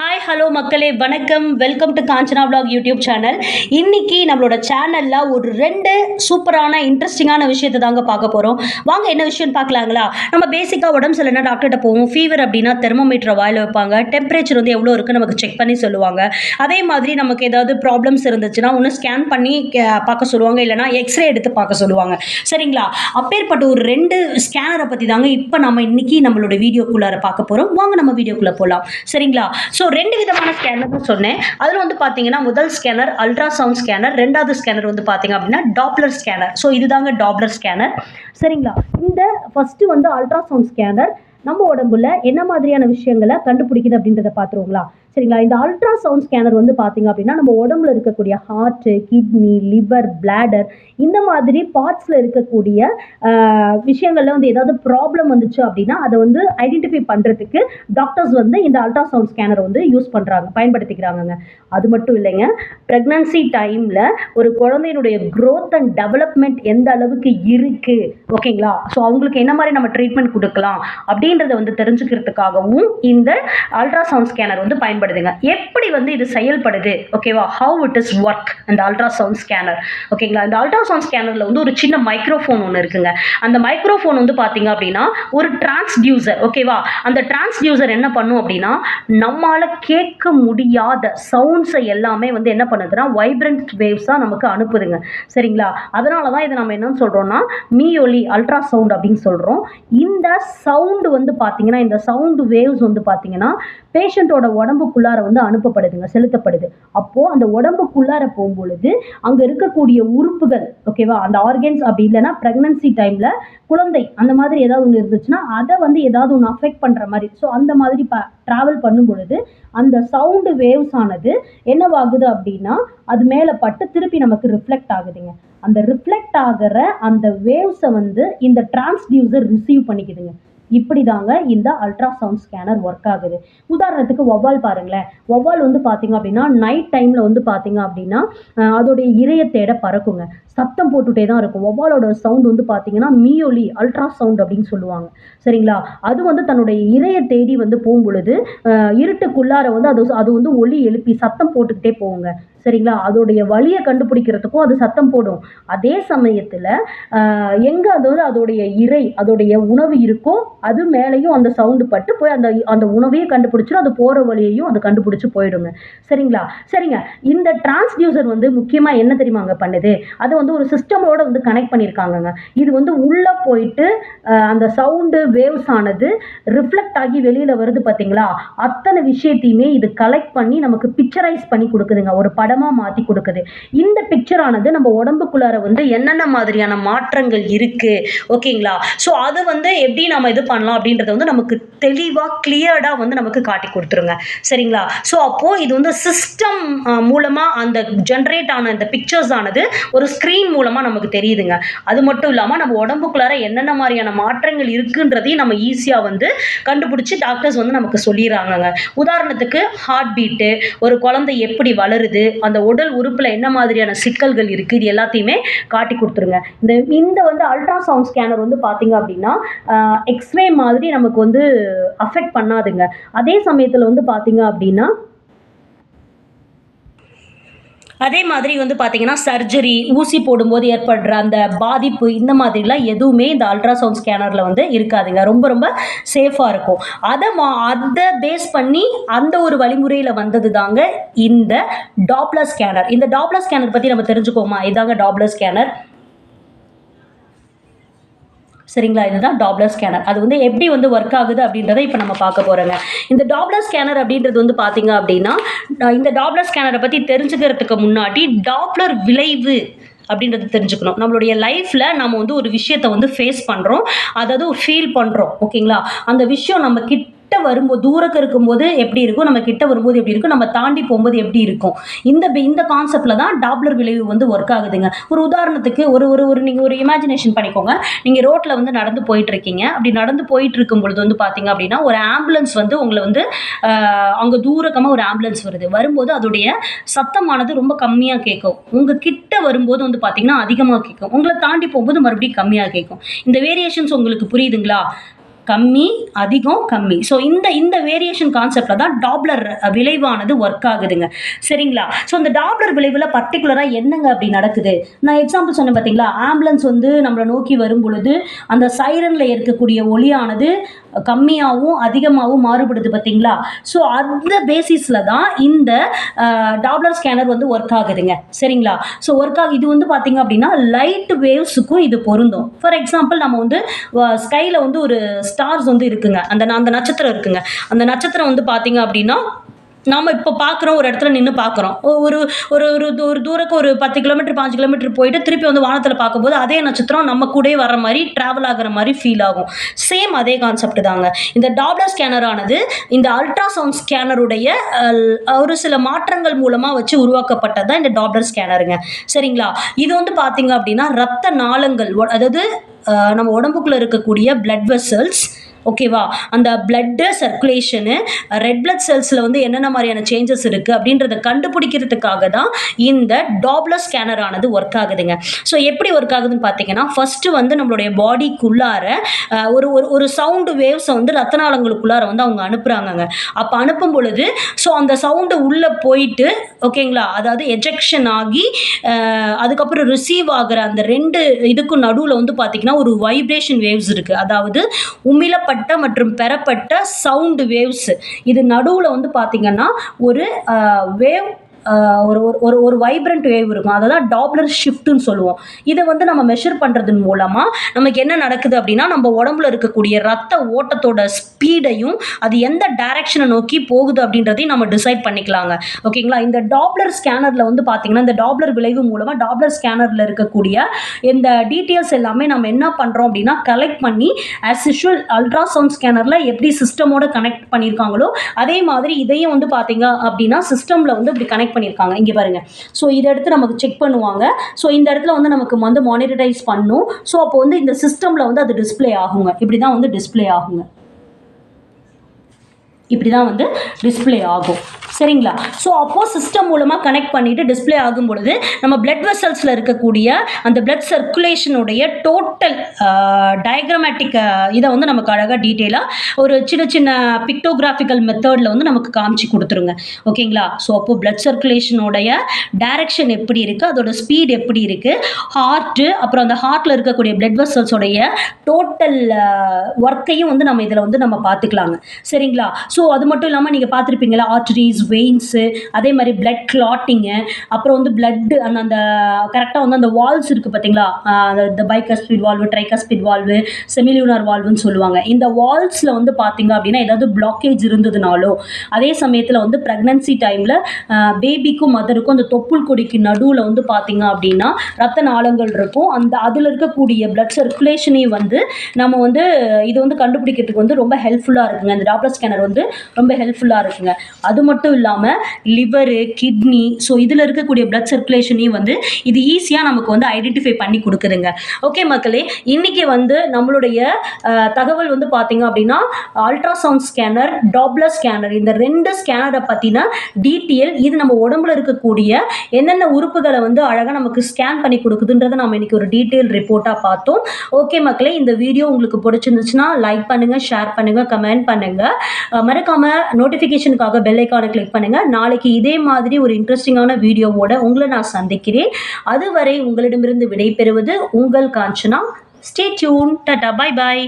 Hi hello மக்களே வணக்கம். Welcome to Kanchana blog YouTube channel இன்னைக்கு நம்மளோட சேனலில் ஒரு ரெண்டு சூப்பரான இன்ட்ரெஸ்டிங்கான விஷயத்தை தாங்க பார்க்க போகிறோம் வாங்க என்ன விஷயம்னு பார்க்கலாங்களா? நம்ம பேசிக்காக உடம்பு சரியில்லைனா டாக்டர்கிட்ட போவோம். ஃபீவர் அப்படின்னா தெர்மோமீட்டர் வாயில் வைப்பாங்க. டெம்பரேச்சர் வந்து எவ்வளோ இருக்குது நமக்கு செக் பண்ணி சொல்லுவாங்க. அதே மாதிரி நமக்கு ஏதாவது ப்ராப்ளம்ஸ் இருந்துச்சுன்னா ஒன்று ஸ்கேன் பண்ணி பார்க்க சொல்லுவாங்க. இல்லைனா எக்ஸ்ரே எடுத்து பார்க்க சொல்லுவாங்க. சரிங்களா? அப்பேற்பட்ட ஒரு ரெண்டு ஸ்கேனரை பற்றி தாங்க இப்போ நம்ம இன்னைக்கு நம்மளோட வீடியோக்குள்ளார பார்க்க போகிறோம் வாங்க நம்ம வீடியோக்குள்ளே போகலாம் சரிங்களா? ஸோ ரெண்டு விதமான ஸ்கேனர் தான் சொன்னேன். அதில் வந்து பார்த்தீங்கன்னா முதல் ஸ்கேனர் அல்ட்ராசவுண்ட் ஸ்கேனர் ரெண்டாவது ஸ்கேனர் வந்து பார்த்தீங்க அப்படின்னா டாப்லர் ஸ்கேனர் ஸோ இதுதாங்க டாப்லர் ஸ்கேனர் சரிங்களா? இந்த ஃபஸ்ட்டு வந்து அல்ட்ராசவுண்ட் ஸ்கேனர் நம்ம உடம்புல என்ன மாதிரியான விஷயங்களை கண்டுபிடிக்குது அப்படின்றத பார்த்துருவோங்களா சரிங்களா? இந்த அல்ட்ராசவுண்ட் ஸ்கேனர் வந்து பார்த்தீங்க அப்படின்னா நம்ம உடம்புல இருக்கக்கூடிய ஹார்ட்டு கிட்னி லிவர் பிளாடர் இந்த மாதிரி பார்ட்ஸில் இருக்கக்கூடிய விஷயங்களில் வந்து ஏதாவது ப்ராப்ளம் வந்துச்சு அப்படின்னா அதை வந்து ஐடென்டிஃபை பண்ணுறதுக்கு டாக்டர்ஸ் வந்து இந்த அல்ட்ராசவுண்ட் ஸ்கேனர் வந்து யூஸ் பண்ணுறாங்க பயன்படுத்திக்கிறாங்கங்க. அது மட்டும் இல்லைங்க ப்ரெக்னன்சி டைமில் ஒரு குழந்தையினுடைய க்ரோத் அண்ட் டெவலப்மெண்ட் எந்த அளவுக்கு இருக்குது ஓகேங்களா? ஸோ அவங்களுக்கு என்ன மாதிரி நம்ம ட்ரீட்மெண்ட் கொடுக்கலாம்? அப்படின்றத வந்து தெரிஞ்சுக்கிறதுக்காகவும் இந்த அல்ட்ராசவுண்ட் ஸ்கேனர் வந்து பயன்படுதுங்க எப்படி வந்து இது செயல்படுது? ஓகேவா ஹவு இட் இஸ் ஒர்க் அந்த அல்ட்ராசவுண்ட் ஸ்கேனர் ஓகேங்களா இந்த அல்ட்ராசவுண்ட் ஸ்கேனரில் வந்து ஒரு சின்ன மைக்ரோஃபோன் ஒன்று இருக்குங்க. அந்த மைக்ரோஃபோன் வந்து பார்த்தீங்க அப்படின்னா ஒரு டிரான்ஸ்டியூசர் ஓகேவா அந்த டிரான்ஸ்டியூசர் என்ன பண்ணும் அப்படின்னா நம்மளால் கேட்க முடியாத சவுண்ட்ஸை எல்லாமே வந்து என்ன பண்ணுதுன்னா வைப்ரண்ட் வேவ்ஸாக நமக்கு அனுப்புதுங்க. சரிங்களா? அதனால தான் இதை நம்ம என்னன்னு சொல்கிறோம்னா மீயொலி அல்ட்ரா சவுண்ட் அப்படின்னு சொல்கிறோம் இந்த சவுண்டு வந்து பார்த்தீங்கன்னா இந்த சவுண்டு வேவ்ஸ் வந்து பார்த்தீங்கன்னா பேஷண்ட்டோட உடம்புக்குள்ளார வந்து அனுப்பப்படுதுங்க செலுத்தப்படுது. அப்போது அந்த உடம்புக்குள்ளார போகும்பொழுது அங்கே இருக்கக்கூடிய உறுப்புகள் ஓகேவா அந்த ஆர்கன்ஸ் அப்படி இல்லைன்னா ப்ரெக்னன்சி டைமில் குழந்தை அந்த மாதிரி ஏதாவது ஒன்று இருந்துச்சுன்னா அதை வந்து ஏதாவது ஒன்று அஃபெக்ட் பண்ணுற மாதிரி. ஸோ அந்த மாதிரி ப ட்ராவல் பண்ணும் பொழுது அந்த சவுண்டு வேவ்ஸ் ஆனது என்னவாகுது அப்படின்னா அது மேலே பட்டு திருப்பி நமக்கு ரிஃப்ளெக்ட் ஆகுதுங்க. அந்த ரிஃப்ளெக்ட் ஆகிற அந்த வேவ்ஸை வந்து இந்த டிரான்ஸ்டியூசர் ரிசீவ் பண்ணிக்குதுங்க. இப்படி தாங்க இந்த அல்ட்ராசவுண்ட் ஸ்கேனர் ஒர்க் ஆகுது. உதாரணத்துக்கு ஒவ்வால் பாருங்களேன். ஒவ்வால் வந்து பார்த்தீங்க அப்படின்னா நைட் டைமில் வந்து பார்த்தீங்க அப்படின்னா அதோடைய இரையை தேட பறக்குங்க. சத்தம் போட்டுட்டே தான் இருக்கும். ஒவ்வாலோட சவுண்ட் வந்து பார்த்தீங்கன்னா மியோலி அல்ட்ரா சவுண்ட் அப்படின்னு சொல்லுவாங்க. சரிங்களா? அது வந்து தன்னுடைய இறைய தேடி வந்து போகும் பொழுது இருட்டுக்குள்ளார வந்து அது அது வந்து ஒலி எழுப்பி சத்தம் போட்டுக்கிட்டே போகுங்க. சரிங்களா? அதோடைய வழியை கண்டுபிடிக்கிறதுக்கும் அது சத்தம் போடும். அதே சமயத்தில் எங்கே அது வந்து அதோடைய இறை அதோடைய உணவு இருக்கோ அது மேலேயும் அந்த சவுண்டு பட்டு போய் அந்த அந்த உணவையும் கண்டுபிடிச்சிடும் அது போகிற வழியையும் அது கண்டுபிடிச்சி போயிடுங்க. சரிங்களா? சரிங்க. இந்த டிரான்ஸ்டியூசர் வந்து முக்கியமாக என்ன தெரியுமாங்க பண்ணுது? அது வந்து ஒரு சிஸ்டமோட வந்து கனெக்ட் பண்ணியிருக்காங்கங்க இது வந்து உள்ளே போயிட்டு அந்த சவுண்டு வேவ்ஸ் ஆனது ரிஃப்ளெக்ட் ஆகி வெளியில் வருது பார்த்தீங்களா அத்தனை விஷயத்தையுமே இது கலெக்ட் பண்ணி நமக்கு பிக்சரைஸ் பண்ணி கொடுக்குதுங்க. ஒரு படமாக மாற்றி கொடுக்குது. இந்த பிக்சர் ஆனது நம்ம உடம்புக்குள்ளார வந்து என்னென்ன மாதிரியான மாற்றங்கள் இருக்குது ஓகேங்களா? ஸோ அது வந்து எப்படி நம்ம இது பண்ணலாம் அப்படின்றத வந்து நமக்கு தெளிவாக கிளியர்டாக வந்து நமக்கு காட்டி கொடுத்துருங்க. சரிங்களா? ஸோ அப்போது இது வந்து சிஸ்டம் மூலமாக அந்த ஜென்ரேட் ஆன இந்த பிக்சர்ஸ் ஆனது ஒரு ஸ்க்ரீன் மூலமாக நமக்கு தெரியுதுங்க. அது மட்டும் இல்லாமல் நம்ம உடம்புக்குள்ளார என்னென்ன மாதிரியான மாற்றங்கள் இருக்குன்றதையும் நம்ம ஈஸியாக வந்து கண்டுபிடிச்சி டாக்டர்ஸ் வந்து நமக்கு சொல்லிடுறாங்கங்க. உதாரணத்துக்கு ஹார்ட் பீட்டு ஒரு குழந்தை எப்படி வளருது? அந்த உடல் உறுப்பில் என்ன மாதிரியான சிக்கல்கள் இருக்குது இது எல்லாத்தையுமே காட்டி கொடுத்துருங்க. இந்த இந்த வந்து அல்ட்ராசவுண்ட் ஸ்கேனர் வந்து பார்த்தீங்க அப்படின்னா எக்ஸ்ரே மாதிரி நமக்கு வந்து அஃபெக்ட் பண்ணாதுங்க. அதே சமயத்தில் வந்து பார்த்தீங்க அப்படின்னா அதே மாதிரி வந்து பார்த்தீங்கன்னா சர்ஜரி ஊசி போடும்போது ஏற்படுற அந்த பாதிப்பு இந்த மாதிரிலாம் எதுவுமே இந்த அல்ட்ராசவுண்ட் ஸ்கேனரில் வந்து இருக்காதுங்க. ரொம்ப ரொம்ப சேஃபாக இருக்கும். அதை மா அதை பேஸ் பண்ணி அந்த ஒரு வழிமுறையில் வந்தது தாங்க இந்த டாப்லர் ஸ்கேனர் இந்த டாப்லர் ஸ்கேனர் பற்றி நம்ம தெரிஞ்சுக்கோமா? இதாங்க டாப்லர் ஸ்கேனர் சரிங்களா? இதுதான் டாப்லர் ஸ்கேனர் அது வந்து எப்படி வந்து ஒர்க் ஆகுது அப்படின்றத இப்போ நம்ம பார்க்க போகிறோங்க இந்த டாப்லர் ஸ்கேனர் அப்படின்றது வந்து பார்த்தீங்க அப்படின்னா இந்த டாப்லர் ஸ்கேனரை பற்றி தெரிஞ்சுக்கிறதுக்கு முன்னாடி டாப்லர் விளைவு அப்படின்றது தெரிஞ்சுக்கணும். நம்மளுடைய லைஃப்பில் நம்ம வந்து ஒரு விஷயத்தை வந்து ஃபேஸ் பண்ணுறோம் அதாவது ஃபீல் பண்ணுறோம் ஓகேங்களா? அந்த விஷயம் நம்ம கிட்ட கிட்ட வரும்போது தூரக்கு இருக்கும்போது எப்படி இருக்கும் நம்ம கிட்ட வரும்போது எப்படி இருக்கும் நம்ம தாண்டி போகும்போது எப்படி இருக்கும்? இந்த இந்த கான்செப்டில் தான் டாப்லர் விளைவு வந்து ஒர்க் ஆகுதுங்க. ஒரு உதாரணத்துக்கு ஒரு ஒரு ஒரு நீங்கள் ஒரு இமேஜினேஷன் பண்ணிக்கோங்க. நீங்கள் ரோட்டில் வந்து நடந்து போயிட்டு இருக்கீங்க அப்படி நடந்து போயிட்டு இருக்கும் பொழுது வந்து பார்த்தீங்க அப்படின்னா ஒரு ஆம்புலன்ஸ் வந்து உங்களை வந்து அங்கே தூரக்கமாக ஒரு ஆம்புலன்ஸ் வருது. வரும்போது அதோடைய சத்தமானது ரொம்ப கம்மியாக கேட்கும். உங்கள் கிட்ட வரும்போது வந்து பார்த்தீங்கன்னா அதிகமாக கேட்கும். உங்களை தாண்டி போகும்போது மறுபடியும் கம்மியாக கேட்கும். இந்த வேரியேஷன்ஸ் உங்களுக்கு புரியுதுங்களா? கம்மி அதிகம் கம்மி. ஸோ இந்த இந்த வேரியேஷன் கான்செப்டில் தான் டாப்லர் விளைவானது ஒர்க் ஆகுதுங்க. சரிங்களா? ஸோ இந்த டாப்லர் விளைவில் பர்டிகுலராக என்னங்க அப்படி நடக்குது? நான் எக்ஸாம்பிள் சொன்னேன் பார்த்தீங்களா ஆம்புலன்ஸ் வந்து நம்மளை நோக்கி வரும் பொழுது அந்த சைரனில் இருக்கக்கூடிய ஒளியானது கம்மியாகவும் அதிகமாகவும் மாறுபடுது பார்த்தீங்களா ஸோ அந்த பேசிஸில் தான் இந்த டாப்லர் ஸ்கேனர் வந்து ஒர்க் ஆகுதுங்க. சரிங்களா? ஸோ ஒர்க் ஆகு இது வந்து பார்த்தீங்க அப்படின்னா லைட் வேவ்ஸுக்கும் இது பொருந்தும். ஃபார் எக்ஸாம்பிள் நம்ம வந்து ஸ்கையில் வந்து ஒரு ஸ்டார்ஸ் வந்து இருக்குங்க. அந்த அந்த நட்சத்திரம் இருக்குங்க. அந்த நட்சத்திரம் வந்து பார்த்தீங்க அப்படின்னா நாம் இப்போ பார்க்குறோம் ஒரு இடத்துல நின்று பார்க்குறோம் ஒரு ஒரு ஒரு தூ- ஒரு தூரக்கு ஒரு பத்து கிலோமீட்டர் பாஞ்சு கிலோமீட்டர் போயிட்டு திருப்பி வந்து வானத்தில் பார்க்கும்போது அதே நட்சத்திரம் நம்ம கூடயே வர மாதிரி ட்ராவல் ஆகிற மாதிரி ஃபீல் ஆகும். சேம் அதே கான்செப்ட் தாங்க. இந்த டாப்லர் ஸ்கேனர் ஆனது இந்த அல்ட்ராசவுண்ட் ஸ்கேனருடைய ஒரு சில மாற்றங்கள் மூலமாக வச்சு உருவாக்கப்பட்டது தான் இந்த டாப்லர் ஸ்கேனருங்க சரிங்களா? இது வந்து பார்த்தீங்க அப்படின்னா ரத்த நாளங்கள் ஒ- அதாவது நம்ம உடம்புக்குள்ளே இருக்கக்கூடிய பிளட் வெசல்ஸ் ஓகேவா அந்த பிளட்டு சர்க்குலேஷனு ரெட் பிளட் செல்ஸில் வந்து என்னென்ன மாதிரியான சேஞ்சஸ் இருக்குது அப்படின்றத கண்டுபிடிக்கிறதுக்காக தான் இந்த டாப்லர் ஸ்கேனர் ஆனது ஒர்க் ஆகுதுங்க. ஸோ எப்படி ஒர்க் ஆகுதுன்னு பார்த்தீங்கன்னா ஃபஸ்ட்டு வந்து நம்மளுடைய பாடிக்குள்ளார ஒரு ஒரு ஒரு சவுண்டு வேவ்ஸை வந்து ரத்த நாளங்களுக்குள்ளார வந்து அவங்க அனுப்புகிறாங்கங்க அப்போ அனுப்பும் பொழுது ஸோ அந்த சவுண்டு உள்ளே போயிட்டு ஓகேங்களா அதாவது எஜெக்ஷன் ஆகி அதுக்கப்புறம் ரிசீவ் ஆகிற அந்த ரெண்டு இதுக்கும் நடுவில் வந்து பார்த்திங்கன்னா ஒரு வைப்ரேஷன் வேவ்ஸ் இருக்குது அதாவது உமிழப்பட்ட மற்றும் பெறப்பட்ட சவுண்டு வேவ்ஸ் இது நடுவில் வந்து பார்த்திங்கன்னா ஒரு வேவ் ஒரு ஒரு ஒரு ஒரு வைப்ரண்ட் வேவ் இருக்கும். அதை தான் டாப்லர் ஷிஃப்ட்னு சொல்லுவோம். இதை வந்து நம்ம மெஷர் பண்ணுறதன் மூலமாக நமக்கு என்ன நடக்குது அப்படின்னா நம்ம உடம்புல இருக்கக்கூடிய ரத்த ஓட்டத்தோட ஸ்பீடையும் அது எந்த டைரக்ஷனை நோக்கி போகுது அப்படின்றதையும் நம்ம டிசைட் பண்ணிக்கலாங்க. ஓகேங்களா இந்த டாப்லர் ஸ்கேனரில் வந்து பார்த்தீங்கன்னா இந்த டாப்லர் விளைவு மூலமாக டாப்லர் ஸ்கேனரில் இருக்கக்கூடிய இந்த டீட்டெயில்ஸ் எல்லாமே நம்ம என்ன பண்ணுறோம் அப்படின்னா கலெக்ட் பண்ணி ஆஸ் யூஷுவல் அல்ட்ராசவுண்ட் ஸ்கேனரில் எப்படி சிஸ்டமோட கனெக்ட் பண்ணியிருக்காங்களோ அதே மாதிரி இதையும் வந்து பார்த்தீங்க அப்படின்னா சிஸ்டமில் வந்து இப்படி கனெக்ட் பண்ணியிருக்காங்க. இங்கே பாருங்கள் ஸோ இதை எடுத்து நமக்கு செக் பண்ணுவாங்க. ஸோ இந்த இடத்துல வந்து நமக்கு வந்து மானிட்டரைஸ் பண்ணும். ஸோ அப்போ வந்து இந்த சிஸ்டமில் வந்து அது டிஸ்பிளே ஆகுங்க. இப்படி தான் வந்து டிஸ்ப்ளே ஆகுங்க. இப்படி தான் வந்து டிஸ்பிளே ஆகும். சரிங்களா? ஸோ அப்போது சிஸ்டம் மூலமாக கனெக்ட் பண்ணிவிட்டு டிஸ்ப்ளே ஆகும் பொழுது நம்ம பிளட் வெசல்ஸில் இருக்கக்கூடிய அந்த பிளட் சர்க்குலேஷனுடைய டோட்டல் டயக்ராமேட்டிக் இதை வந்து நமக்கு அழகாக டீட்டெயிலாக ஒரு சின்ன சின்ன பிக்டோகிராஃபிக்கல் மெத்தடில் வந்து நமக்கு காமிச்சு கொடுத்துருங்க. ஓகேங்களா? ஸோ அப்போது பிளட் சர்க்குலேஷனுடைய டைரக்ஷன் எப்படி இருக்குது அதோட ஸ்பீட் எப்படி இருக்குது ஹார்ட்டு அப்புறம் அந்த ஹார்ட்டில் இருக்கக்கூடிய பிளட் வெசல்ஸோடைய டோட்டல் ஒர்க்கையும் வந்து நம்ம இதில் வந்து நம்ம பார்த்துக்கலாங்க. சரிங்களா? ஸோ அது மட்டும் இல்லாமல் நீங்கள் பார்த்துருப்பீங்களா ஆர்டரிஸ் வெயின்ஸு அதே மாதிரி பிளட் கிளாட்டிங்கு அப்புறம் வந்து பிளட்டு அந்த அந்த கரெக்டாக வந்து அந்த வால்ஸ் இருக்குது பார்த்தீங்களா? அந்த இந்த speed valve tricuspid valve semilunar வால்வுன்னு சொல்லுவாங்க. இந்த வால்ஸில் வந்து பார்த்தீங்க அப்படின்னா ஏதாவது பிளாக்கேஜ் இருந்ததுனாலோ அதே சமயத்தில் வந்து ப்ரெக்னன்சி டைமில் பேபிக்கும் மதருக்கும் அந்த தொப்புள் கொடிக்கு நடுவில் வந்து பார்த்தீங்க அப்படின்னா ரத்த நாளங்கள் இருக்கும். அந்த அதில் இருக்கக்கூடிய பிளட் சர்க்குலேஷனையும் வந்து நம்ம வந்து இது வந்து கண்டுபிடிக்கிறதுக்கு வந்து ரொம்ப ஹெல்ப்ஃபுல்லாக இருக்குங்க. இந்த டாப்லர் ஸ்கேனர் வந்து ரொம்ப ஹெல்ப்ஃபுல்லாக இருக்குங்க. அது மட்டும் இல்லாமல் லிவரு கிட்னி ஸோ இதில் இருக்கக்கூடிய பிளட் சர்க்குலேஷனையும் வந்து இது ஈஸியாக நமக்கு வந்து ஐடென்டிஃபை பண்ணி கொடுக்குதுங்க. ஓகே மக்களே இன்றைக்கி வந்து நம்மளுடைய தகவல் வந்து பார்த்தீங்க அப்படின்னா அல்ட்ராசவுண்ட் ஸ்கேனர் டாப்லர் ஸ்கேனர் இந்த ரெண்டு ஸ்கேனரை பற்றின டீட்டெயில் இது நம்ம உடம்புல இருக்கக்கூடிய என்னென்ன உறுப்புகளை வந்து அழகாக நமக்கு ஸ்கேன் பண்ணி கொடுக்குதுன்றதை நம்ம இன்னைக்கு ஒரு டீட்டெயில் ரிப்போர்ட்டாக பார்த்தோம். ஓகே மக்களே இந்த வீடியோ உங்களுக்கு பிடிச்சிருந்துச்சுன்னா லைக் பண்ணுங்கள் ஷேர் பண்ணுங்கள் கமெண்ட் பண்ணுங்கள் மறக்காமல் நோட்டிஃபிகேஷனுக்காக பெல் ஐக்கானை கிளிக் பண்ணுங்கள் நாளைக்கு இதே மாதிரி ஒரு இன்ட்ரெஸ்டிங்கான வீடியோவோட உங்களை நான் சந்திக்கிறேன். அதுவரை உங்களிடமிருந்து விடைபெறுவது உங்கள் Kanchana. Stay tune tata bye bye